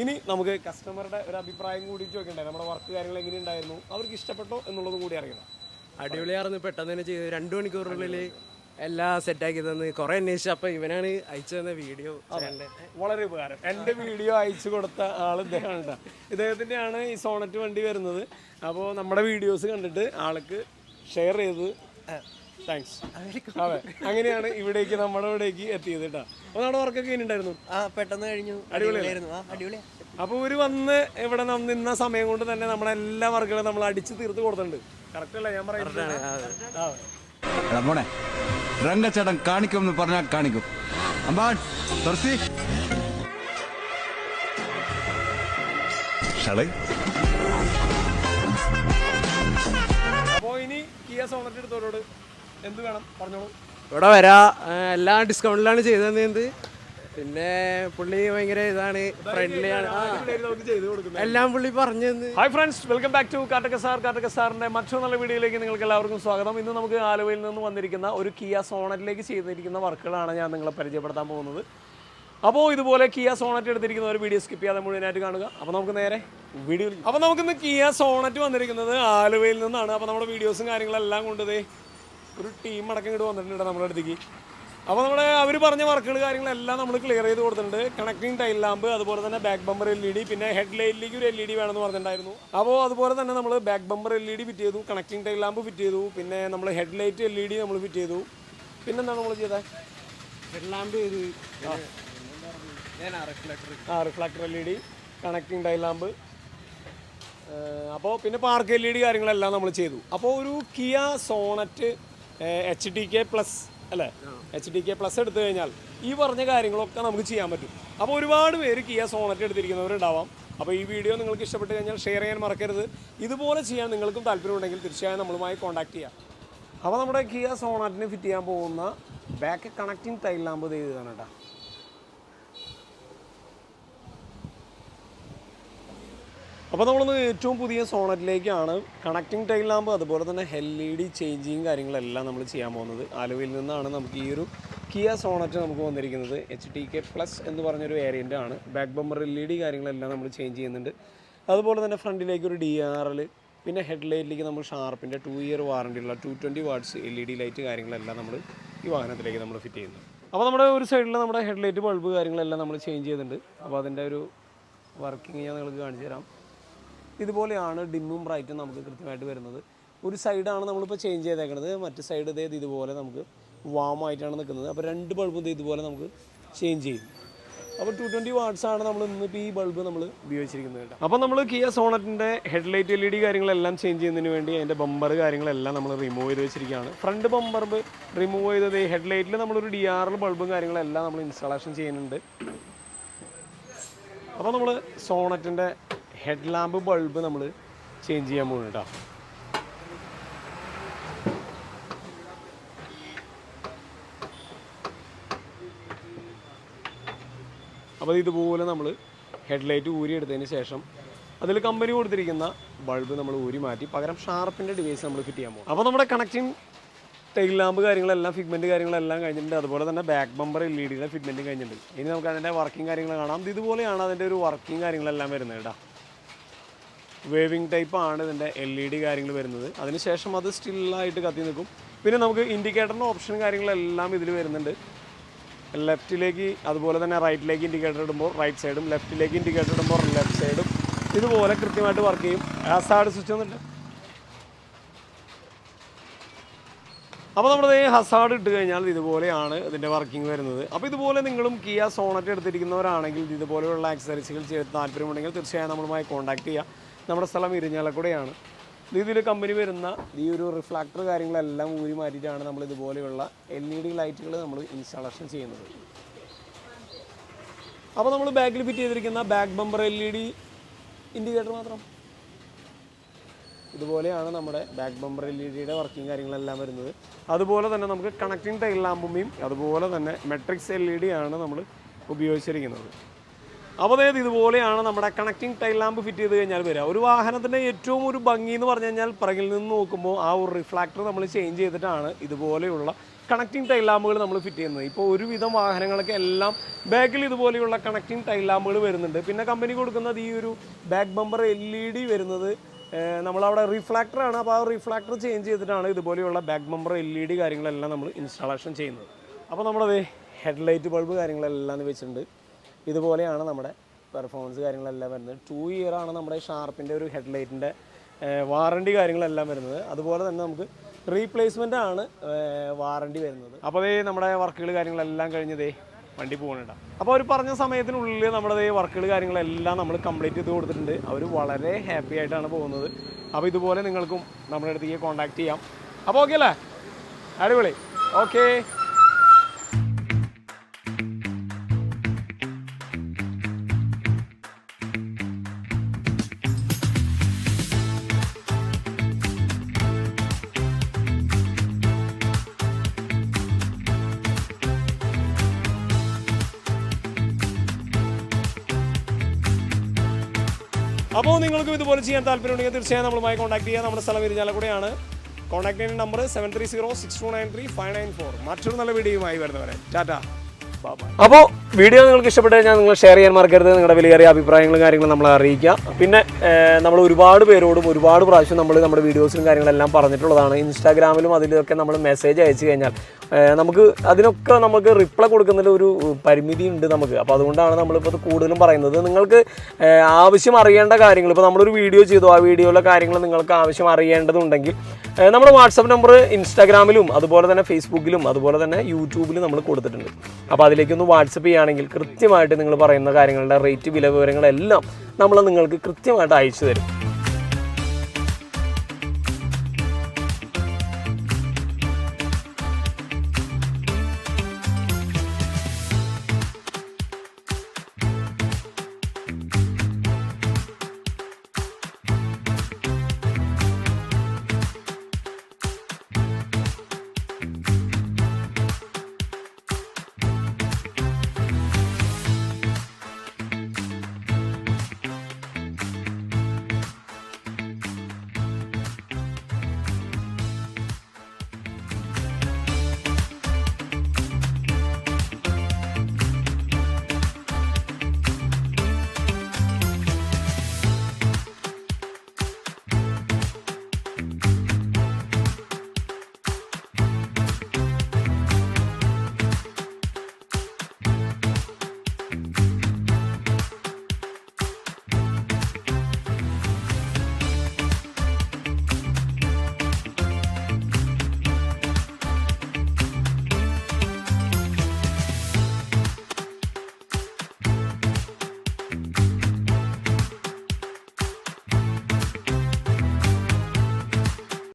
ഇനി നമുക്ക് കസ്റ്റമറുടെ ഒരു അഭിപ്രായം കൂടി ചോദിക്കണ്ടേ? നമ്മുടെ വർക്ക് കാര്യങ്ങൾ എങ്ങനെയുണ്ടായിരുന്നു അവർക്ക് ഇഷ്ടപ്പെട്ടോ എന്നുള്ളത് കൂടി അറിയണം. അടിപൊളിയായിരുന്നു. പെട്ടെന്ന് തന്നെ ചെയ്ത്. രണ്ടു മണിക്കൂറിനുള്ളിൽ എല്ലാം സെറ്റാക്കി തന്ന്. കുറെ അന്വേഷിച്ചു. അപ്പൊ ഇവനാണ് അയച്ചു തന്ന വീഡിയോ. വളരെ ഉപകാരം. എന്റെ വീഡിയോ അയച്ചു കൊടുത്ത ആൾ ഇദ്ദേഹമാണ്. ഇദ്ദേഹത്തിന്റെയാണ് ഈ സോണറ്റ് വണ്ടി വരുന്നത്. അപ്പോൾ നമ്മുടെ വീഡിയോസ് കണ്ടിട്ട് ആൾക്ക് ഷെയർ ചെയ്ത് താങ്ക്സ് അതെ അങ്ങനെയാണ് ഇവിടേക്ക് നമ്മുടെ ഇവിടേക്ക് എത്തിയത് കേട്ടോ അപ്പോൾ നമ്മുടെ വർക്കൊക്കെ ഉണ്ടായിരുന്നു ആ പെട്ടെന്ന് കഴിഞ്ഞു. അടിപൊളിയായിരുന്നു. ആ അടിപൊളിയാ. അപ്പോൾ ഒരു വന്ന് ഇവിടെ നം- നിന്ന സമയം കൊണ്ട് തന്നെ നമ്മുടെ എല്ലാ വർക്കുകളും നമ്മൾ അടിച്ച് തീർത്ത് കൊടുത്തിട്ടുണ്ട്. കറക്റ്റ് അല്ലേ? ഞാൻ പറയുന്നത്? ആ. എടാ മോനെ രംഗച്ചേട്ടൻ കാണിക്കുമെന്ന് പറഞ്ഞാൽ കാണിക്കും. അമ്പാൻ തുറസി ഷളൈ. അപ്പോൾ ഇനി കിയ സോണറ്റ് എടുത്തവരോട് എന്ത് വേണം? പറഞ്ഞോളൂ. ഇവിടെ വരാ. എല്ലാ ഡിസ്കൗണ്ടിലാണ് ചെയ്തത് പിന്നെ പുള്ളി ഭയങ്കര ഇതാണ് ഫ്രണ്ട്ലി ആണ്. എല്ലാം പുള്ളി പറഞ്ഞു hi friends welcome back to Kattaka sir Kattaka സാറിന്റെ മറ്റൊരു നല്ല വീഡിയോയിലേക്ക് നിങ്ങൾക്ക് എല്ലാവർക്കും സ്വാഗതം. ഇന്ന് നമുക്ക് ആലുവയിൽ നിന്ന് വന്നിരിക്കുന്ന ഒരു കിയ സോണറ്റിലേക്ക് ചെയ്തിരിക്കുന്ന വർക്കുകളാണ് ഞാൻ നിങ്ങളെ പരിചയപ്പെടുത്താൻ പോകുന്നത്. അപ്പോൾ ഇതുപോലെ കിയ സോണറ്റ് എടുത്തിരിക്കുന്ന ഒരു വീഡിയോ സ്കിപ്പ് ചെയ്യാതെ മുഴുവനായിട്ട് കാണുക. അപ്പോൾ നമുക്ക് നേരെ വീഡിയോ അപ്പോൾ നമുക്കിന്ന് കിയ സോണറ്റ് വന്നിരിക്കുന്നത് ആലുവയിൽ നിന്നാണ്. അപ്പോൾ നമ്മുടെ വീഡിയോസും കാര്യങ്ങളെല്ലാം കൊണ്ട് ദേ ഒരു ടീം അടക്കം ഇങ്ങോട്ട് വന്നിട്ടുണ്ട് നമ്മുടെ അടുത്തേക്ക്. അപ്പോൾ നമ്മുടെ അവർ പറഞ്ഞ വർക്കുകൾ കാര്യങ്ങളെല്ലാം നമ്മൾ ക്ലിയർ ചെയ്ത് കൊടുത്തിട്ടുണ്ട്. കണക്ടിങ് ടൈൽ ലാമ്പ് അതുപോലെ തന്നെ back bumper L E D പിന്നെ ഹെഡ് ലൈറ്റിലേക്ക് ഒരു എൽ ഇ ഡി വേണമെന്ന് പറഞ്ഞിട്ടുണ്ടായിരുന്നു. അപ്പോൾ അതുപോലെ തന്നെ നമ്മൾ back bumper L E D fit ചെയ്തു കണക്ടിങ് ടൈൽ ലാമ്പ് ഫിറ്റ് ചെയ്തു പിന്നെ നമ്മൾ head light L E D നമ്മൾ ഫിറ്റ് ചെയ്തു. പിന്നെന്താണ് നമ്മൾ ചെയ്തത് ഹെഡ്ലാമ്പ് ചെയ്ത്. ആ. Reflector L E D connecting tail lamp അപ്പോൾ പിന്നെ പാർക്ക് എൽ ഇ ഡി കാര്യങ്ങളെല്ലാം നമ്മൾ ചെയ്തു. അപ്പോൾ ഒരു Kia Sonet H D K plus അല്ലേ? എച്ച് ഡി കെ പ്ലസ് എടുത്തു കഴിഞ്ഞാൽ ഈ പറഞ്ഞ കാര്യങ്ങളൊക്കെ നമുക്ക് ചെയ്യാൻ പറ്റും. അപ്പോൾ ഒരുപാട് പേര് കിയ സോണറ്റ് എടുത്തിരിക്കുന്നവരുണ്ടാവാം. അപ്പോൾ ഈ വീഡിയോ നിങ്ങൾക്ക് ഇഷ്ടപ്പെട്ട് കഴിഞ്ഞാൽ ഷെയർ ചെയ്യാൻ മറക്കരുത്. ഇതുപോലെ ചെയ്യാൻ നിങ്ങൾക്കും താല്പര്യമുണ്ടെങ്കിൽ തീർച്ചയായും നമ്മളുമായി കോൺടാക്ട് ചെയ്യാം. അപ്പോൾ നമ്മുടെ കിയ സോണാറ്റിന് ഫിറ്റ് ചെയ്യാൻ പോകുന്ന ബാക്ക് കണക്റ്റിംഗ് ടൈൽ ലാമ്പ് ചെയ്തതാണ് കേട്ടോ. അപ്പോൾ നമ്മളൊന്ന് ഏറ്റവും പുതിയ സോണറ്റിലേക്കാണ്. കണക്റ്റിംഗ് ടൈൽ ലാമ്പ് അതുപോലെ തന്നെ എൽ ഇ ഡി ചേഞ്ചിങ് കാര്യങ്ങളെല്ലാം നമ്മൾ ചെയ്യാൻ പോകുന്നത്. ആലുവയിൽ നിന്നാണ് നമുക്ക് ഈ ഒരു കിയ സോണറ്റ് നമുക്ക് വന്നിരിക്കുന്നത്. എച്ച് ടി കെ പ്ലസ് എന്ന് പറഞ്ഞൊരു വേരിയന്റ് ആണ്. Back bumper L E D കാര്യങ്ങളെല്ലാം നമ്മൾ ചേഞ്ച് ചെയ്യുന്നുണ്ട്. അതുപോലെ തന്നെ ഫ്രണ്ടിലേക്ക് ഒരു ഡി ആർ എൽ പിന്നെ ഹെഡ് ലൈറ്റിലേക്ക് നമ്മൾ ഷാർപ്പിന്റെ ടു ഇയർ വാറണ്ടി ഉള്ള two twenty watts L E D light കാര്യങ്ങളെല്ലാം നമ്മൾ ഈ വാഹനത്തിലേക്ക് നമ്മൾ ഫിറ്റ് ചെയ്യുന്നു. അപ്പോൾ നമ്മുടെ ഒരു സൈഡിൽ നമ്മുടെ ഹെഡ് ലൈറ്റ് ബൾബ് കാര്യങ്ങളെല്ലാം നമ്മൾ ചേഞ്ച് ചെയ്തിട്ടുണ്ട്. അപ്പോൾ അതിന്റെ ഒരു വർക്കിംഗ് ഞാൻ നിങ്ങൾക്ക് കാണിച്ചു തരാം. ഇതുപോലെയാണ് ഡിമ്മും ബ്രൈറ്റും നമുക്ക് കൃത്യമായിട്ട് വരുന്നത്. ഒരു സൈഡാണ് നമ്മളിപ്പോൾ ചേഞ്ച് ചെയ്തേക്കുന്നത് മറ്റു സൈഡ് ഇതേത് ഇതുപോലെ നമുക്ക് വാം ആയിട്ടാണ് നിൽക്കുന്നത്. അപ്പോൾ രണ്ട് ബൾബും ഇതുപോലെ നമുക്ക് ചേഞ്ച് ചെയ്യും. അപ്പോൾ ടു ട്വന്റി വാട്ട്സാണ് നമ്മൾ ഇന്നിപ്പോൾ ഈ ബൾബ് നമ്മൾ ഉപയോഗിച്ചിരിക്കുന്നത് കേട്ടോ. അപ്പോൾ നമ്മൾ കിയ സോണറ്റിന്റെ ഹെഡ്ലൈറ്റ് എൽ ഇ ഡി കാര്യങ്ങളെല്ലാം ചേഞ്ച് ചെയ്യുന്നതിന് വേണ്ടി അതിന്റെ ബമ്പർ കാര്യങ്ങളെല്ലാം നമ്മൾ റിമൂവ് ചെയ്ത് വെച്ചിരിക്കുകയാണ്. ഫ്രണ്ട് ബമ്പർ റിമൂവ് ചെയ്തത് ഹെഡ്ലൈറ്റിൽ നമ്മളൊരു ഡി ആർ എൽ ബൾബും കാര്യങ്ങളെല്ലാം നമ്മൾ ഇൻസ്റ്റാളേഷൻ ചെയ്യുന്നുണ്ട്. അപ്പോൾ നമ്മൾ സോണറ്റിന്റെ ഹെഡ് ലാമ്പ് ബൾബ് നമ്മൾ ചേഞ്ച് ചെയ്യാൻ പോകുന്നു കേട്ടോ അപ്പോൾ ഇതുപോലെ നമ്മൾ ഹെഡ്ലൈറ്റ് ഊരി എടുത്തതിന് ശേഷം അതിൽ കമ്പനി കൊടുത്തിരിക്കുന്ന ബൾബ് നമ്മൾ ഊരി മാറ്റി പകരം ഷാർപ്പിന്റെ ഡിവൈസ് നമ്മൾ ഫിറ്റ് ചെയ്യാൻ പോകും അപ്പോൾ നമ്മുടെ കണക്ഷൻ ടൈൽ ലാമ്പ് കാര്യങ്ങളെല്ലാം ഫിഗ്മെന്റ് കാര്യങ്ങളെല്ലാം കഴിഞ്ഞിട്ടുണ്ട്. അതുപോലെ തന്നെ ബാക്ക് ബമ്പർ എൽ ഇ ഡിയുടെ ഫിഗ്മെന്റും കഴിഞ്ഞിട്ടുണ്ട്. ഇനി നമുക്ക് അതിന്റെ വർക്കിംഗ് കാര്യങ്ങൾ കാണാം. ഇതുപോലെയാണ് അതിന്റെ ഒരു വർക്കിംഗ് കാര്യങ്ങളെല്ലാം വരുന്നത് കേട്ടോ വേവിങ് ടൈപ്പ് ആണ് ഇതിന്റെ എൽ ഇ ഡി കാര്യങ്ങൾ വരുന്നത്. അതിനുശേഷം അത് സ്റ്റില്ലായിട്ട് കത്തി നിൽക്കും. പിന്നെ നമുക്ക് ഇൻഡിക്കേറ്ററിന്റെ ഓപ്ഷൻ കാര്യങ്ങളെല്ലാം ഇതിൽ വരുന്നുണ്ട്. ലെഫ്റ്റിലേക്ക് അതുപോലെ തന്നെ റൈറ്റിലേക്ക് ഇൻഡിക്കേറ്റർ ഇടുമ്പോൾ റൈറ്റ് സൈഡും ലെഫ്റ്റിലേക്ക് ഇൻഡിക്കേറ്റർ ഇടുമ്പോൾ ലെഫ്റ്റ് സൈഡും ഇതുപോലെ കൃത്യമായിട്ട് വർക്ക് ചെയ്യും. ഹസാഡ് സ്വിച്ച് ഒന്നുണ്ട് അപ്പോൾ നമ്മുടെ ഹസാർഡ് ഇട്ട് കഴിഞ്ഞാൽ ഇതുപോലെയാണ് ഇതിന്റെ വർക്കിംഗ് വരുന്നത്. അപ്പോൾ ഇതുപോലെ നിങ്ങളും കിയ സോണറ്റ് എടുത്തിരിക്കുന്നവരാണെങ്കിൽ ഇതുപോലെയുള്ള ആക്സസറീസുകൾ ചെയ്ത് താല്പര്യമുണ്ടെങ്കിൽ തീർച്ചയായും നമ്മളുമായി കോൺടാക്ട് ചെയ്യുക നമ്മുടെ സ്ഥലം ഇരിഞ്ഞാലക്കുടയാണ്. ഇതിൽ കമ്പനി വരുന്ന ഈ ഒരു റിഫ്ലാക്ടർ കാര്യങ്ങളെല്ലാം ഊരി മാറ്റിയിട്ടാണ് നമ്മൾ ഇതുപോലെയുള്ള എൽ ഇ ഡി ലൈറ്റുകൾ നമ്മൾ ഇൻസ്റ്റാളേഷൻ ചെയ്യുന്നത്. അപ്പോൾ നമ്മൾ ബാക്കിൽ ഫിറ്റ് ചെയ്തിരിക്കുന്ന back bumper L E D indicator മാത്രം. ഇതുപോലെയാണ് നമ്മുടെ ബാക്ക് ബമ്പർ എൽ ഇ ഡിയുടെ വർക്കിംഗ് കാര്യങ്ങളെല്ലാം വരുന്നത്. അതുപോലെ തന്നെ നമുക്ക് കണക്റ്റിംഗ് ടൈൽ ലാമ്പും അതുപോലെ തന്നെ മെട്രിക്സ് എൽ ഇ ഡി ആണ് നമ്മൾ ഉപയോഗിച്ചിരിക്കുന്നത്. അപ്പോൾ അതായത് ഇതുപോലെയാണ് നമ്മുടെ കണക്റ്റിംഗ് ടൈൽ ലാമ്പ് ഫിറ്റ് ചെയ്ത് കഴിഞ്ഞാൽ വരിക. ഒരു വാഹനത്തിന്റെ ഏറ്റവും ഒരു ഭംഗി എന്ന് പറഞ്ഞു കഴിഞ്ഞാൽ പിറകിൽ നിന്ന് നോക്കുമ്പോൾ ആ ഒരു റിഫ്ലാക്ടർ നമ്മൾ ചേഞ്ച് ചെയ്തിട്ടാണ് ഇതുപോലെയുള്ള കണക്റ്റിംഗ് ടൈൽ ലാമ്പുകൾ നമ്മൾ ഫിറ്റ് ചെയ്യുന്നത്. ഇപ്പോൾ ഒരുവിധം വാഹനങ്ങളൊക്കെ എല്ലാം ബാക്കിൽ ഇതുപോലെയുള്ള കണക്റ്റിംഗ് ടൈൽ ലാമ്പുകൾ വരുന്നുണ്ട്. പിന്നെ കമ്പനി കൊടുക്കുന്നത് ഈ ഒരു back bumper L E D വരുന്നത് നമ്മളവിടെ റിഫ്ലാക്ടറാണ് അപ്പോൾ ആ റിഫ്ലാക്ടർ ചേഞ്ച് ചെയ്തിട്ടാണ് ഇതുപോലെയുള്ള back bumper L E D കാര്യങ്ങളെല്ലാം നമ്മൾ ഇൻസ്റ്റാളേഷൻ ചെയ്യുന്നത്. അപ്പോൾ നമ്മളത് ഹെഡ്ലൈറ്റ് ബൾബ് കാര്യങ്ങളെല്ലാം വെച്ചിട്ടുണ്ട്. ഇതുപോലെയാണ് നമ്മുടെ പെർഫോമൻസ് കാര്യങ്ങളെല്ലാം വരുന്നത്. ടു ഇയർ ആണ് നമ്മുടെ ഷാർപ്പിന്റെ ഒരു ഹെഡ്ലൈറ്റിന്റെ വാറണ്ടി കാര്യങ്ങളെല്ലാം വരുന്നത്. അതുപോലെ തന്നെ നമുക്ക് റീപ്ലേസ്മെന്റ് ആണ് വാറണ്ടി വരുന്നത്. അപ്പോൾ അതേ നമ്മുടെ വർക്കുകൾ കാര്യങ്ങളെല്ലാം കഴിഞ്ഞതേ വണ്ടി പോകണുണ്ട അപ്പോൾ അവർ പറഞ്ഞ സമയത്തിനുള്ളിൽ നമ്മുടെ വർക്കുകൾ കാര്യങ്ങളെല്ലാം നമ്മൾ കംപ്ലീറ്റ് ചെയ്ത് കൊടുത്തിട്ടുണ്ട്. അവർ വളരെ ഹാപ്പി ആയിട്ടാണ് പോകുന്നത്. അപ്പോൾ ഇതുപോലെ നിങ്ങൾക്കും നമ്മുടെ അടുത്തേക്ക് കോൺടാക്ട് ചെയ്യാം. അപ്പോൾ ഓക്കെ അല്ലേ? അടിപൊളി. ഓക്കേ അപ്പോൾ നിങ്ങൾക്കും ഇതുപോലെ ചെയ്യാൻ താല്പര്യമുണ്ടെങ്കിൽ തീർച്ചയായും നമ്മളുമായി കോൺടാക്ട് ചെയ്യുക നമ്മുടെ സ്ഥലം ഇരിഞ്ഞാലക്കുടയാണ്. കോൺടാക്ട് ചെയ്യുന്ന number seven three zero six two nine three five nine four മറ്റൊരു നല്ല വീഡിയോയുമായി വരുന്നവരെ. ടാറ്റ. അപ്പോൾ വീഡിയോ നിങ്ങൾക്ക് ഇഷ്ടപ്പെട്ട് കഴിഞ്ഞാൽ നിങ്ങൾ ഷെയർ ചെയ്യാൻ മറക്കരുത്. നിങ്ങളുടെ വിലയേറിയ അഭിപ്രായങ്ങളും കാര്യങ്ങളും നമ്മളെ അറിയിക്കുക. പിന്നെ നമ്മൾ ഒരുപാട് പേരോടും ഒരുപാട് പ്രാവശ്യം നമ്മൾ നമ്മുടെ വീഡിയോസിലും കാര്യങ്ങളെല്ലാം പറഞ്ഞിട്ടുള്ളതാണ്. ഇൻസ്റ്റാഗ്രാമിലും അതിലൊക്കെ നമ്മൾ മെസ്സേജ് അയച്ചു കഴിഞ്ഞാൽ നമുക്ക് അതിനൊക്കെ നമുക്ക് റിപ്ലൈ കൊടുക്കുന്നതിൽ ഒരു പരിമിതി ഉണ്ട് നമുക്ക്. അപ്പോൾ അതുകൊണ്ടാണ് നമ്മളിപ്പോൾ കൂടുതലും പറയുന്നത്. നിങ്ങൾക്ക് ആവശ്യം അറിയേണ്ട കാര്യങ്ങൾ ഇപ്പോൾ നമ്മളൊരു വീഡിയോ ചെയ്തു. ആ വീഡിയോയിലെ കാര്യങ്ങൾ നിങ്ങൾക്ക് ആവശ്യം അറിയേണ്ടതുണ്ടെങ്കിൽ നമ്മുടെ വാട്സപ്പ് നമ്പർ ഇൻസ്റ്റാഗ്രാമിലും അതുപോലെ തന്നെ ഫേസ്ബുക്കിലും അതുപോലെ തന്നെ യൂട്യൂബിലും നമ്മൾ കൊടുത്തിട്ടുണ്ട്. അപ്പോൾ അതിലേക്കൊന്ന് വാട്സപ്പ് ചെയ്യുകയാണെങ്കിൽ കൃത്യമായിട്ട് നിങ്ങൾ പറയുന്ന കാര്യങ്ങളുടെ റേറ്റ് വില വിവരങ്ങളെല്ലാം നമ്മൾ നിങ്ങൾക്ക് കൃത്യമായിട്ട് അയച്ചു തരും.